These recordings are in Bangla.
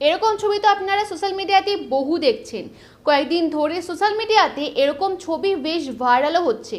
এরকম ছবি তো আপনারা সোশ্যাল মিডিয়াতে বহু দেখছেন। কয়েকদিন ধরে সোশ্যাল মিডিয়াতে এরকম ছবি বেশ ভাইরালও হচ্ছে।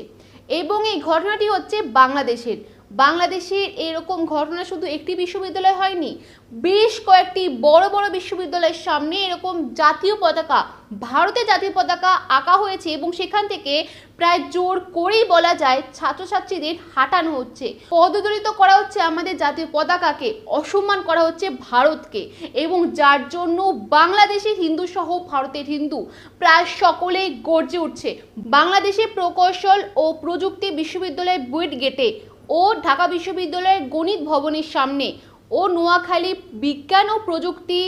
এবং এই ঘটনাটি হচ্ছে বাংলাদেশের। বাংলাদেশের এরকম ঘটনা শুধু একটি বিশ্ববিদ্যালয় হয়নি, বেশ কয়েকটি বড় বড় বিশ্ববিদ্যালয়ের সামনে এরকম জাতীয় পতাকা, ভারতের জাতীয় পতাকা আঁকা হয়েছে এবং সেখান থেকে প্রায় জোর করেই বলা যায় ছাত্রছাত্রীদের হাঁটানো হচ্ছে। পদদলিত করা হচ্ছে আমাদের জাতীয় পতাকাকে, অসম্মান করা হচ্ছে ভারতকে এবং যার জন্য বাংলাদেশের হিন্দু সহ ভারতের হিন্দু প্রায় সকলেই গর্জে উঠছে। বাংলাদেশের প্রকৌশল ও প্রযুক্তি বিশ্ববিদ্যালয়ের বুয়েট গেটে ও ঢাকা বিশ্ববিদ্যালয়ের গণিত ভবনের সামনে ও নোয়াখালী বিজ্ঞান ও প্রযুক্তি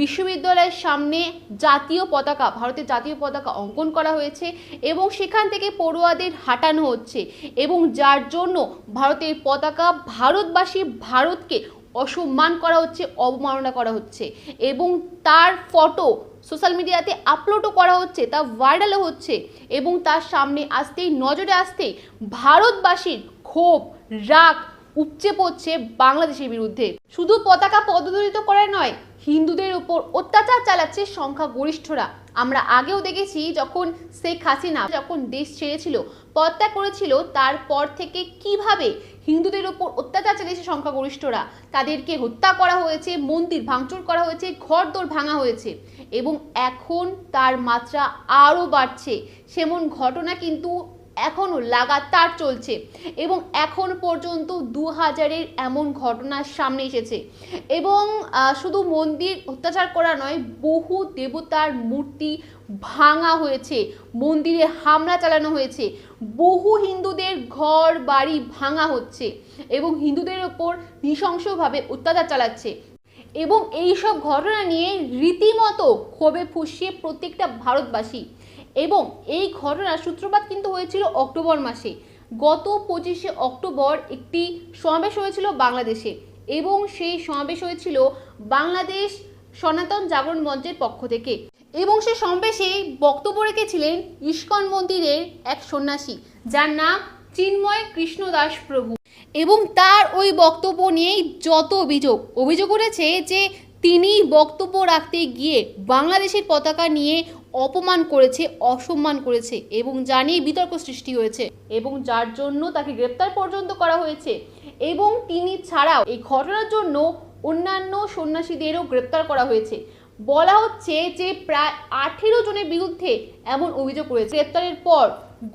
বিশ্ববিদ্যালয়ের সামনে জাতীয় পতাকা, ভারতের জাতীয় পতাকা অঙ্কন করা হয়েছে এবং সেখান থেকে পড়ুয়াদের হাঁটানো হচ্ছে এবং যার জন্য ভারতের পতাকা ভারতবাসী ভারতকে অসম্মান করা হচ্ছে, অবমাননা করা হচ্ছে এবং তার ফটো সোশ্যাল মিডিয়াতে আপলোডও করা হচ্ছে, তা ভাইরালও হচ্ছে এবং তার সামনে আসতেই, নজরে আসতেই ভারতবাসীর ক্ষোভ, রাগ উপচে পড়ছে বাংলাদেশের বিরুদ্ধে। শুধু পতাকা পদদলিত করা নয়, হিন্দুদের উপর অত্যাচার চালাচ্ছে সংখ্যাগরিষ্ঠরা। আমরা আগেও দেখেছি যখন শেখ হাসিনা যখন দেশ ছেড়েছিল পদত্যাগ করেছিল, তারপর থেকে কীভাবে হিন্দুদের উপর অত্যাচার চালিয়েছে সংখ্যাগরিষ্ঠরা? তাদেরকে হত্যা করা হয়েছে, মন্দির ভাঙচুর করা হয়েছে, ঘরদোর ভাঙা হয়েছে। এবং এখন তার মাত্রা আরও বাড়ছে। সেমন ঘটনা কিন্তু এখনও লাগাতার চলছে এবং এখন পর্যন্ত দু হাজারের এমন ঘটনা সামনে এসেছে। এবং শুধু মন্দির অত্যাচার করা নয়, বহু দেবতার মূর্তি ভাঙা হয়েছে, মন্দিরে হামলা চালানো হয়েছে, বহু হিন্দুদের ঘর, বাড়ি ভাঙা হচ্ছে এবং হিন্দুদের ওপর নৃশংসভাবে অত্যাচার চালাচ্ছে। এবং এই সব ঘটনা নিয়ে রীতিমতো ক্ষোভে ফুসিয়ে প্রত্যেকটা ভারতবাসী। এবং এই ঘটনার সূত্রপাত কিন্তু হয়েছিল অক্টোবর মাসে। গত পঁচিশে অক্টোবর একটি সমাবেশ হয়েছিল বাংলাদেশে এবং সেই সমাবেশ হয়েছিল বাংলাদেশ সনাতন জাগরণ মঞ্চের পক্ষ থেকে। এবং সে সমাবেশে বক্তব্য রেখেছিলেন ইস্কন মন্দিরের এক সন্ন্যাসী, যার নাম চিন্ময় কৃষ্ণদাস প্রভু। এবং তার ওই বক্তব্য নিয়েই যত অভিযোগ অভিযোগ উঠেছে যে তিনি বক্তব্য রাখতে গিয়ে বাংলাদেশের পতাকা নিয়ে অপমান করেছে, অসম্মান করেছে এবং জানিয়ে বিতর্ক সৃষ্টি হয়েছে এবং যার জন্য তাকে গ্রেপ্তার পর্যন্ত করা হয়েছে এবং তিনি ছাড়াও এই ঘটনার জন্য অন্যান্য সন্ন্যাসীদেরও গ্রেপ্তার করা হয়েছে। বলা হচ্ছে যে প্রায় আঠেরো জনের বিরুদ্ধে এমন অভিযোগ রয়েছে। গ্রেপ্তারের পর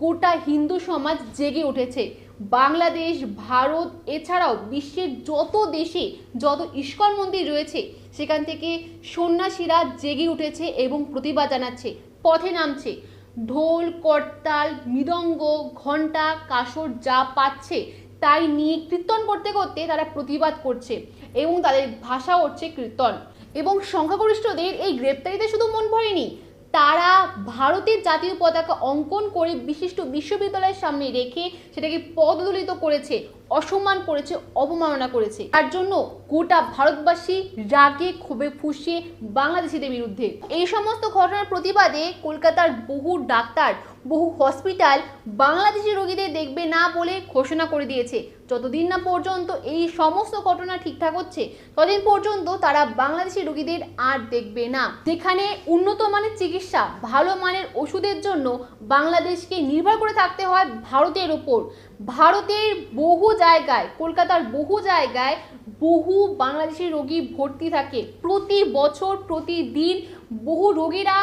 গোটা হিন্দু সমাজ জেগে উঠেছে। বাংলাদেশ, ভারত, এছাড়াও বিশ্বের যত দেশে যত ইস্কন মন্দির রয়েছে, সেখান থেকে সন্ন্যাসীরা জেগে উঠেছে এবং প্রতিবাদ জানাচ্ছে। পথে নামছে। ঢোল, করতাল, মৃদঙ্গ, ঘণ্টা, কাসর যা পাচ্ছে, তাই নিয়ে কীর্তন করতে করতে তারা প্রতিবাদ করছে এবং তাদের ভাষা হচ্ছে কীর্তন। এবং সংখ্যাগরিষ্ঠদের এই গ্রেপ্তারিতে শুধু মন ভরেনি তারা ভারতের জাতীয় পতাকা অঙ্কন করে বিশিষ্ট বিশ্ববিদ্যালয়ের সামনে রেখে সেটাকে পদদলিত করেছে। অসম্মান করেছে, অবমাননা করেছে। তার জন্য গোটা ভারতবাসী রাগে, ক্ষোভে ফুসিয়ে বাংলাদেশিদের বিরুদ্ধে। এই সমস্ত ঘটনার প্রতিবাদে কলকাতার বহু ডাক্তার, বহু হসপিটাল বাংলাদেশি রোগীদের দেখবে না বলে ঘোষণা করে দিয়েছে। যতদিন না পর্যন্ত এই সমস্ত ঘটনা ঠিকঠাক হচ্ছে, ততদিন পর্যন্ত তারা বাংলাদেশি রোগীদের আর দেখবে না। যেখানে উন্নত মানের চিকিৎসা, ভালো মানের ওষুধের জন্য বাংলাদেশকে নির্ভর করে থাকতে হয় ভারতের ওপর। ভারতের বহু জায়গায়, কলকাতার বহু জায়গায় বহু বাংলাদেশি রোগী ভর্তি থাকে। প্রতি বছর, প্রতিদিন বহু রোগীরা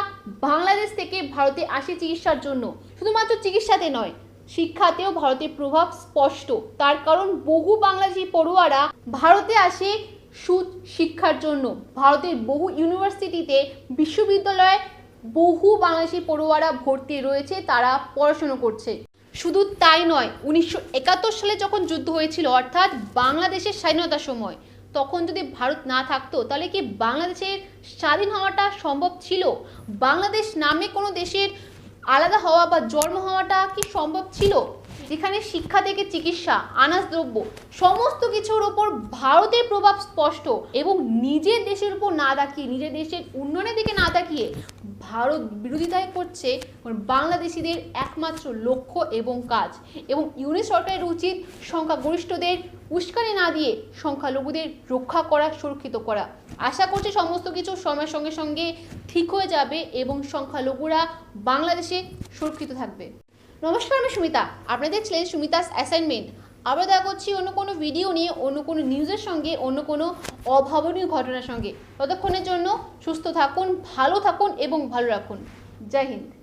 বাংলাদেশ থেকে ভারতে আসে চিকিৎসার জন্য। শুধুমাত্র চিকিৎসাতে নয়, শিক্ষাতেও ভারতের প্রভাব স্পষ্ট। তার কারণ বহু বাংলাদেশি পড়ুয়ারা ভারতে আসে সুদ শিক্ষার জন্য। ভারতের বহু ইউনিভার্সিটিতে, বিশ্ববিদ্যালয়ে বহু বাংলাদেশি পড়ুয়ারা ভর্তি রয়েছে, তারা পড়াশুনো করছে। শুধু তাই নয়, উনিশশো সালে যখন যুদ্ধ হয়েছিল, অর্থাৎ বাংলাদেশের স্বাধীনতার সময়, তখন যদি ভারত না থাকতো, তাহলে কি বাংলাদেশের স্বাধীন হওয়াটা সম্ভব ছিল? বাংলাদেশ নামে কোনো দেশের আলাদা হওয়া বা জন্ম হওয়াটা কি সম্ভব ছিল? যেখানে শিক্ষা থেকে চিকিৎসা, আনাজ দ্রব্য, সমস্ত কিছুর ওপর ভারতের প্রভাব স্পষ্ট এবং নিজের দেশের উপর না তাকিয়ে, নিজের দেশের উন্নয়নের দিকে না তাকিয়ে ভারত বিরোধিতায় করছে বাংলাদেশিদের একমাত্র লক্ষ্য এবং কাজ। এবং ইউনিট সরকারের উচিত সংখ্যাগরিষ্ঠদের উস্কানি না দিয়ে সংখ্যালঘুদের রক্ষা করা, সুরক্ষিত করা। আশা করছি সমস্ত কিছু সময়ের সঙ্গে সঙ্গে ঠিক হয়ে যাবে এবং সংখ্যালঘুরা বাংলাদেশে সুরক্ষিত থাকবে। নমস্কার, আমি সুমিতা। আপনাদের ছিলেন সুমিতাস অ্যাসাইনমেন্ট। আবার দেখা করছি অন্য কোনো ভিডিও নিয়ে, অন্য কোনো নিউজের সঙ্গে, অন্য কোনো অভাবনীয় ঘটনার সঙ্গে। ততক্ষণের জন্য সুস্থ থাকুন, ভালো থাকুন এবং ভালো রাখুন। জয় হিন্দ।